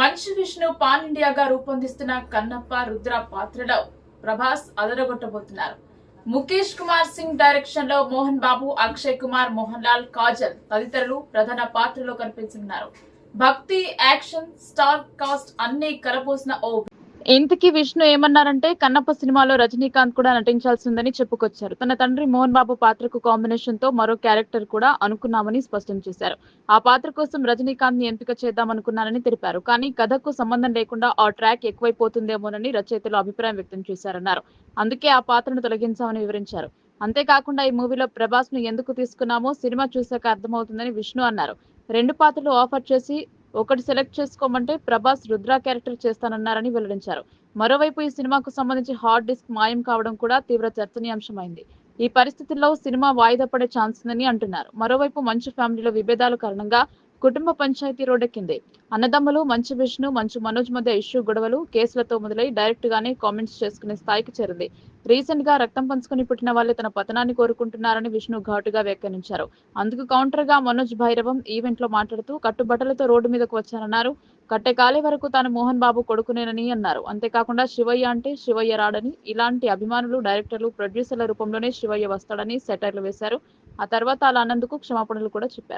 ను పాన్ ఇండియాగా రూపొందిస్తున్న కన్నప్ప రుద్ర పాత్రలో ప్రభాస్ అదరగొట్టబోతున్నారు. ముఖేష్ కుమార్ సింగ్ డైరెక్షన్లో మోహన్ బాబు అక్షయ్ కుమార్ మోహన్ లాల్ కాజల్ తదితరులు ప్రధాన పాత్రలో కనిపించనున్నారు. భక్తి యాక్షన్ స్టార్ కాస్ట్ అన్ని కలపోసిన ఓ ఇంతకీ విష్ణు ఏమన్నారంటే కన్నప్ప సినిమాలో రజనీకాంత్ కూడా నటించాల్సిందని చెప్పుకొచ్చారు. తన తండ్రి మోహన్ బాబు పాత్రకు కాంబినేషన్తో మరో క్యారెక్టర్ కూడా అనుకున్నామని స్పష్టం చేశారు. ఆ పాత్ర కోసం రజనీకాంత్ని ఎంపిక చేద్దామనుకున్నానని తెలిపారు. కానీ కథకు సంబంధం లేకుండా ఆ ట్రాక్ ఎక్కువైపోతుందేమోనని రచయితలు అభిప్రాయం వ్యక్తం చేశారన్నారు. అందుకే ఆ పాత్రను తొలగించామని వివరించారు. అంతేకాకుండా ఈ మూవీలో ప్రభాస్ను ఎందుకు తీసుకున్నామో సినిమా చూశాక అర్థమవుతుందని విష్ణు అన్నారు. రెండు పాత్రలు ఆఫర్ చేసి ఒకటి సెలెక్ట్ చేసుకోమంటే ప్రభాస్ రుద్ర క్యారెక్టర్ చేస్తానన్నారని వెల్లడించారు. మరోవైపు ఈ సినిమాకు సంబంధించి హార్డ్ డిస్క్ మాయం కావడం కూడా తీవ్ర చర్చనీయాంశమైంది. ఈ పరిస్థితుల్లో సినిమా వాయిదా పడే ఛాన్స్ ఉందని అంటున్నారు. మరోవైపు మంచు ఫ్యామిలీలో విభేదాల కారణంగా కుటుంబ పంచాయతీ రోడ్డెక్కింది అన్నదమ్ములు మంచు విష్ణు మంచు మనోజ్ మధ్య ఇష్యూ గొడవలు కేసులతో మొదలై డైరెక్ట్ గానే కామెంట్స్ చేసుకునే స్థాయికి చేరింది. రీసెంట్గా రక్తం పంచుకుని పుట్టిన వాళ్ళే తన పతనాన్ని కోరుకుంటున్నారని విష్ణు ఘాటుగా వ్యాఖ్యానించారు. అందుకు కౌంటర్గా మనోజ్ భైరవం ఈవెంట్లో మాట్లాడుతూ కట్టుబట్టలతో రోడ్డు మీదకు వచ్చారన్నారు కట్టె కాలే వరకు తాను మోహన్ బాబు కొడుకునేనని అన్నారు. అంతేకాకుండా శివయ్య అంటే శివయ్య రాడని ఇలాంటి అభిమానులు డైరెక్టర్లు ప్రొడ్యూసర్ల రూపంలోనే శివయ్య వస్తాడని సెటైర్లు వేశారు. ఆ తర్వాత అలా అన్నందుకు క్షమాపణలు కూడా చెప్పారు.